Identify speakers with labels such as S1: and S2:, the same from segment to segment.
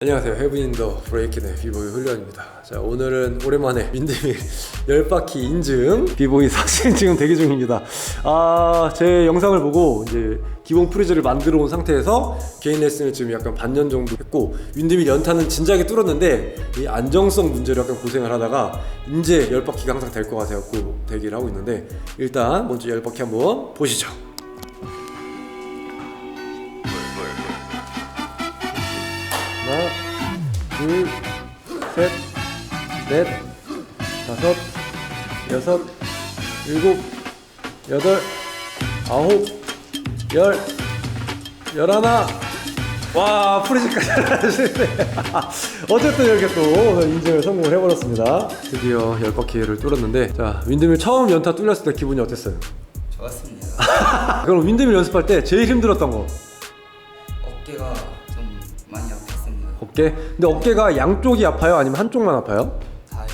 S1: 안녕하세요. 헤브인더 브레이kin의 비보이 훈련입니다. 자, 오늘은 오랜만에 민대밀 10바퀴 인증 비보이 사실 지금 대기 중입니다. 아, 제 영상을 보고 이제 기본 프리즈를 만들어 온 상태에서 개인 레슨을 지금 약간 반년 정도 했고 윈드밀 연타는 진작에 뚫었는데 이 안정성 문제로 약간 고생을 하다가 이제 10바퀴가 항상 될 것 같아갖고 대기를 하고 있는데 일단 먼저 10바퀴 한번 보시죠. 하나, 둘, 셋, 넷, 다섯, 여섯, 일곱, 여덟, 아홉, 열, 열하나. 와, 프리즈까지 하시네. 어쨌든 이렇게 또 인증을 성공을 해버렸습니다. 드디어 열 바퀴를 뚫었는데, 자, 윈드밀 처음 연타 뚫렸을 때 기분이 어땠어요?
S2: 좋았습니다.
S1: 그럼 윈드밀 연습할 때 제일 힘들었던 거?
S2: 어깨가 좀 많이 아팠습니다.
S1: 어깨? 근데 어깨가 양쪽이 아파요? 아니면 한쪽만 아파요?
S2: 다요.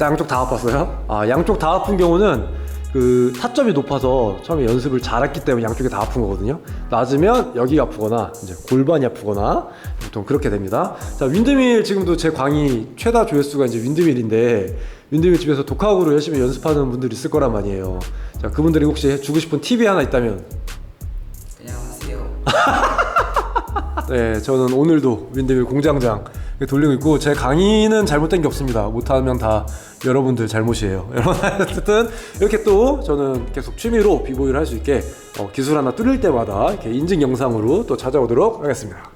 S1: 양쪽 다 아팠어요? 아 양쪽 다 아픈 경우는 그 타점이 높아서 처음에 연습을 잘했기 때문에 양쪽이 다 아픈 거거든요. 낮으면 여기가 아프거나 이제 골반이 아프거나 보통 그렇게 됩니다. 자 윈드밀 지금도 제 광이 최다 조회수가 이제 윈드밀인데 윈드밀 집에서 독학으로 열심히 연습하는 분들 있을 거란 말이에요. 자 그분들이 혹시 주고 싶은 팁이 하나 있다면
S2: 그냥 하세요.
S1: 네, 저는 오늘도 윈드밀 공장장 돌리고 있고 제 강의는 잘못된 게 없습니다. 못하면 다 여러분들 잘못이에요. 어쨌든 이렇게 또 저는 계속 취미로 비보이를 할 수 있게 어, 기술 하나 뚫릴 때마다 이렇게 인증 영상으로 또 찾아오도록 하겠습니다.